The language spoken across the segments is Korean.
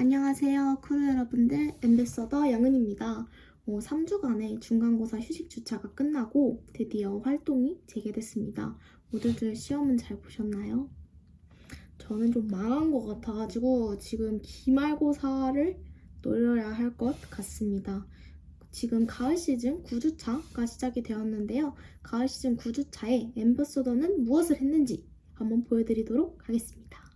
안녕하세요, 크루 여러분들. 엠베서더 영은입니다. 어, 3주간의 중간고사 휴식 주차가 끝나고 드디어 활동이 재개됐습니다. 모두들 시험은 잘 보셨나요? 저는 좀 망한 것 같아가지고 지금 기말고사를 노려야 할 것 같습니다. 지금 가을 시즌 9주차가 시작이 되었는데요. 가을 시즌 9주차에 엠버서더는 무엇을 했는지 한번 보여드리도록 하겠습니다.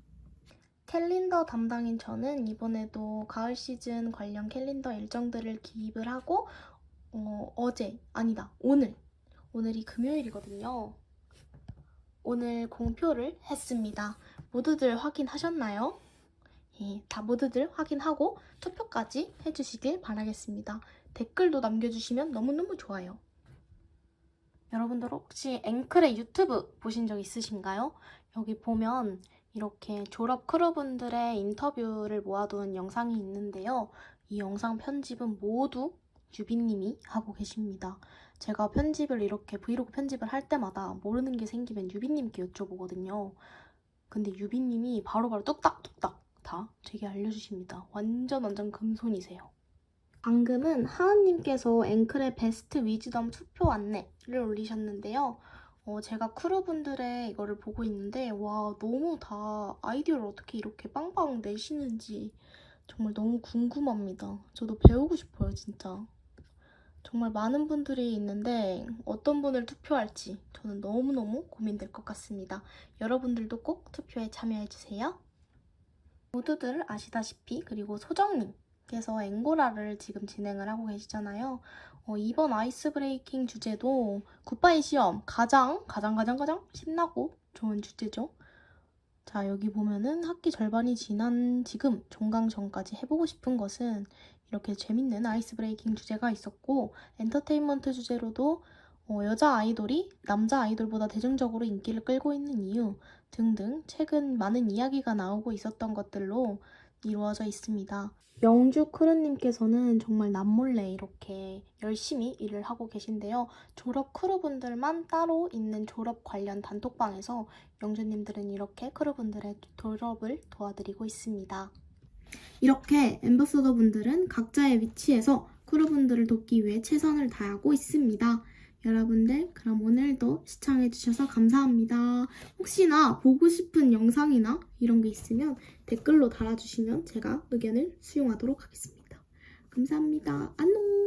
캘린더 담당인 저는 이번에도 가을 시즌 관련 캘린더 일정들을 기입을 하고 어, 제 아니다 오늘 오늘이 금요일이거든요. 오늘 공표를 했습니다. 모두들 확인하셨나요? 예, 다 모두들 확인하고 투표까지 해주시길 바라겠습니다. 댓글도 남겨주시면 너무너무 좋아요. 여러분들 혹시 앵클의 유튜브 보신 적 있으신가요? 여기 보면 이렇게 졸업 크루분들의 인터뷰를 모아둔 영상이 있는데요. 이 영상 편집은 모두 유빈님이 하고 계십니다. 제가 편집을 이렇게 브이로그 편집을 할 때마다 모르는 게 생기면 유빈님께 여쭤보거든요. 근데 유빈님이 바로바로 뚝딱뚝딱 다 제게 알려주십니다. 완전 완전 금손이세요. 방금은 하은님께서 앵클의 베스트 위즈덤 투표 안내를 올리셨는데요. 어, 제가 크루분들의 이거를 보고 있는데 와 너무 다 아이디어를 어떻게 이렇게 빵빵 내시는지 정말 너무 궁금합니다. 저도 배우고 싶어요 진짜. 정말 많은 분들이 있는데 어떤 분을 투표할지 저는 너무너무 고민될 것 같습니다. 여러분들도 꼭 투표에 참여해주세요. 모두들 아시다시피 그리고 소정님 께서 앵고라를 지금 진행을 하고 계시잖아요. 어, 이번 아이스 브레이킹 주제도 굿바이 시험 가장 가장 가장 가장 신나고 좋은 주제죠. 자 여기 보면은 학기 절반이 지난 지금 종강 전까지 해보고 싶은 것은 이렇게 재밌는 아이스 브레이킹 주제가 있었고 엔터테인먼트 주제로도 어, 여자 아이돌이 남자 아이돌보다 대중적으로 인기를 끌고 있는 이유 등등 최근 많은 이야기가 나오고 있었던 것들로 이루어져 있습니다. 영주 크루님께서는 정말 남몰래 이렇게 열심히 일을 하고 계신데요. 졸업 크루분들만 따로 있는 졸업 관련 단톡방에서 영주님들은 이렇게 크루분들의 졸업을 도와드리고 있습니다. 이렇게 엠버서더 분들은 각자의 위치에서 크루분들을 돕기 위해 최선을 다하고 있습니다. 여러분들 그럼 오늘도 시청해주셔서 감사합니다. 혹시나 보고 싶은 영상이나 이런 게 있으면 댓글로 달아주시면 제가 의견을 수용하도록 하겠습니다. 감사합니다. 안녕!